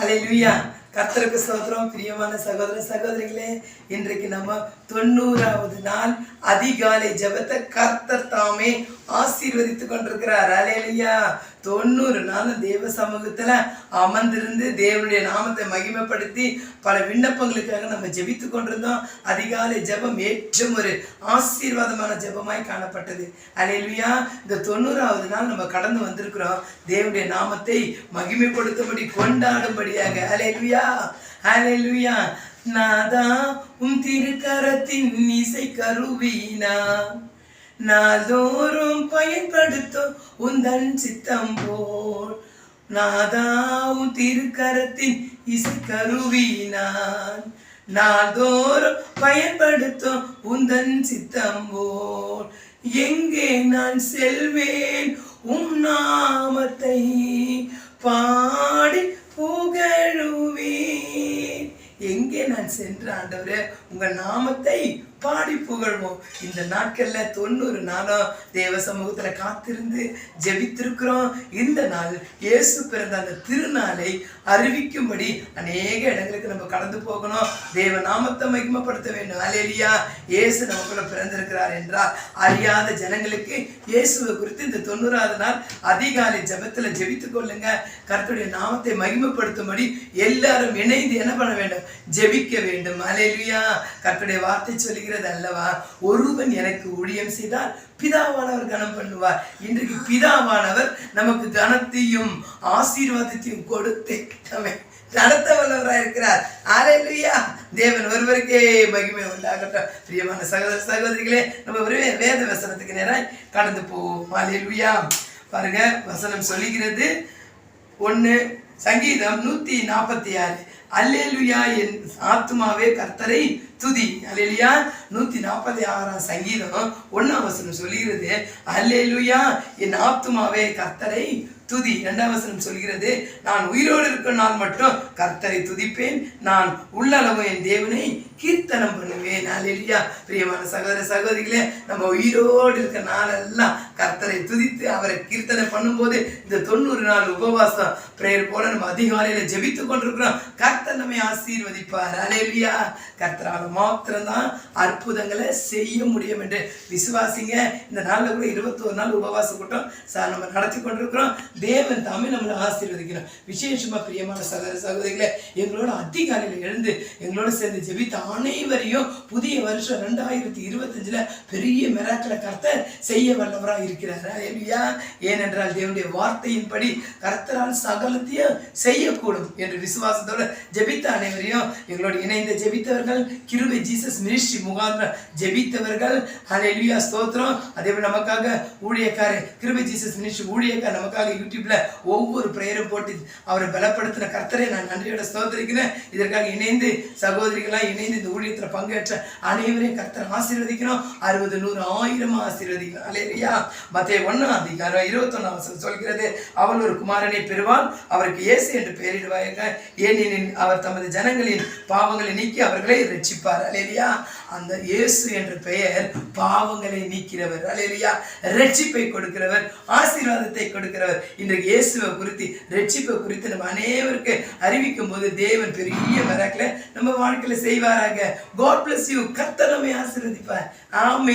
அலையிலுயா கர்த்தருக்கு சோதரம் பிரியமான சகோதர சகோதரிகளே இன்றைக்கு நம்ம தொண்ணூறாவது நாள் அதிகாலை ஜெபத்தை கர்த்தர் தாமே ஆசீர்வதித்து கொண்டிருக்கிறார். அலையிலுயா தொண்ணூறு நாள் தேவ சமூகத்துல அமர்ந்திருந்து தேவனுடைய நாமத்தை மகிமைப்படுத்தி பல விண்ணப்பங்களுக்காக நம்ம ஜெபித்து கொண்டிருந்தோம். அதிகாலை ஜெபம் ஏற்றும் ஒரு ஆசீர்வாதமான ஜெபமாய் காணப்பட்டது. அலையிலுயா இந்த தொண்ணூறாவது நாள் நம்ம கடந்து வந்திருக்கிறோம். தேவனுடைய நாமத்தை மகிமைப்படுத்தும்படி கொண்டாடும்படியாக. அலையிலுயா அலையிலுயா. நாதா உம் திருக்கரத்தின் இசை கருவினா. நாள்தோறும் பயன்படுத்தும் உந்தன் சித்தம் போல். நாதாவும் திருக்கரத்தின் இசை கருவினான் நாள்தோறும் பயன்படுத்தும் உந்தன் சித்தம் போல். எங்கே நான் செல்வேன் உம் நாமத்தை பாடி புகழுவேன். எங்கே நான் சென்ற ஆண்டவரே உங்கள் நாமத்தை பாடி புகழ்வோம். இந்த நாட்கள்ல தொண்ணூறு நாளும் தேவ சமூகத்துல காத்திருந்து ஜெபித்திருக்கிறோம். இந்த நாள் இயேசு பிறந்த அந்த திருநாளை அறிவிக்கும்படி அநேக இடங்களுக்கு நம்ம கடந்து போகணும். தேவ நாமத்தை மகிமப்படுத்த வேண்டும். அலேலியா இயேசு நமக்குள்ள பிறந்திருக்கிறார் என்றால் அறியாத ஜனங்களுக்கு இயேசுவை குறித்து இந்த தொண்ணூறாவது நாள் அதிகாலை ஜபத்துல ஜெபித்து கொள்ளுங்க. கருத்துடைய நாமத்தை மகிமைப்படுத்தும்படி எல்லாரும் இணைந்து என்ன பண்ண வேண்டும்? ஜெபிக்க வேண்டும். அலேலியா கர்த்தருடைய வார்த்தை சொல்லுகிறது அல்லவா ஒருவன் எனக்கு ஊழியம் செய்தால் பிதாவானவர் கனம் பண்ணுவார். இன்றைக்கு பிதாவானவர் நமக்கு கனத்தையும் ஆசீர்வாதத்தையும் கொடுத்து நம்மை நடத்த வல்லவராக இருக்கிறார். ஆலையிலுயா தேவன் ஒருவருக்கே மகிமை உண்டாகட்டும். பிரியமான சகோதர சகோதரிகளே நம்ம ஒரு வேத வசனத்துக்கு நேராக கடந்து போவோம். ஆலையிலுயா பாருங்க வசனம் சொல்லுகிறது. ஒன்று சங்கீதம் நூற்றி நாற்பத்தி ஆறு. அல்லேலுயா என் ஆத்மாவே கர்த்தரை துதி. அல்லேலுயா நூத்தி நாற்பத்தி ஆறாம் சங்கீதம் ஒன்னாம் வசனம் சொல்லுகிறது. அல்லேலுயா என் ஆத்மாவே கர்த்தரை துதி. இரண்டாம் வசனம் சொல்கிறது நான் உயிரோடு இருக்கும் நாள் மட்டும் கர்த்தரை துதிப்பேன். நான் உள்ளளவு என் தேவனை கீர்த்தனம் பண்ணுவேன். அல்லேலுயா பிரியமான சகோதர சகோதரிகளே நம்ம உயிரோடு இருக்க நாளெல்லாம் கர்த்தரை துதித்து அவரை கீர்த்தனை பண்ணும்போது இந்த தொண்ணூறு நாள் உபவாசம் பிரேயர் போல நம்ம அதிகாலையில் ஜெபித்து கொண்டிருக்கிறோம். கர்த்தர் நம்மை ஆசீர்வதிப்பார். அலேலியா கர்த்தரால் மாத்திரம்தான் அற்புதங்களை செய்ய முடியும் என்று விசுவாசிங்க. இந்த நாளில் கூட இருபத்தோரு நாள் உபவாச கூட்டம் சார் நம்ம நடத்தி கொண்டிருக்கிறோம். தேவன் தாமே நம்மளை ஆசீர்வதிக்கிறோம் விசேஷமா பிரியமான சகோதர சகோதரிகளை எங்களோட அதிகாலையில் எழுந்து எங்களோட சேர்ந்து ஜெபித்த அனைவரையும் புதிய வருஷம் ரெண்டாயிரத்தி இருபத்தஞ்சுல பெரிய மெராக்கில் கர்த்தர் செய்ய வல்லவராக இருக்கிறார். இல்லையா ஏனென்றால் தேவனுடைய வார்த்தையின்படி கர்த்தரால் சகலத்தையும் செய்யக்கூடும் என்று விசுவாசத்தோட ஜெபித்த அனைவரையும் எங்களோட இணைந்த ஜெபித்தவர்கள் கிருபை ஜீசஸ் மினிஸ்ட்ரி முகாந்திரம் ஜெபித்தவர்கள் ஹalleluya ஸ்தோத்திரம். அதே போல் நமக்காக ஊழியக்காரர் கிருபை ஜீசஸ் மினிஸ்ட்ரி ஊழியக்கார் நமக்காக யூடியூப்ல ஒவ்வொரு பிரேயரும் போட்டு அவரை பலப்படுத்தின கர்த்தரை நான் நன்றியோட சோதரிக்கிறேன் இதற்காக இணைந்து சகோதரிகளாக இணைந்து இந்த ஊழியத்தில் பங்கேற்ற அனைவரையும் கர்த்தர் ஆசீர்வதிக்கணும். அறுபது நூறு ஆயிரம் ஆசீர்வதிக்கணும். அலையா மத்திய ஒன்னாம் அதிகாரம் இருபத்தொன்னாம் சொல்கிறது அவள் ஒரு குமாரனை பெறுவாள் அவருக்கு இயேசு என்று பெயரிடுவார்கள் ஏனெனில் அவர் தமது ஜனங்களின் பாவங்களை நீக்கி அவர்களை ரட்சிப்பார் அலேலியா அந்த இயேசு என்ற பெயர் பாவங்களை நீக்கிறவர். அலேலியா ரட்சிப்பை கொடுக்கிறவர் ஆசீர்வாதத்தை கொடுக்கிறவர். இன்றைக்கு இயேசுவை குறித்து ரட்சிப்பை குறித்து நம்ம அனைவருக்கு அறிவிக்கும் போது தேவன் பெரிய வராக்கில் நம்ம வாழ்க்கையில செய்வாராக. காட் பிளஸ் யூ கத்தனமே ஆசிர்வதிப்பார். ஆமை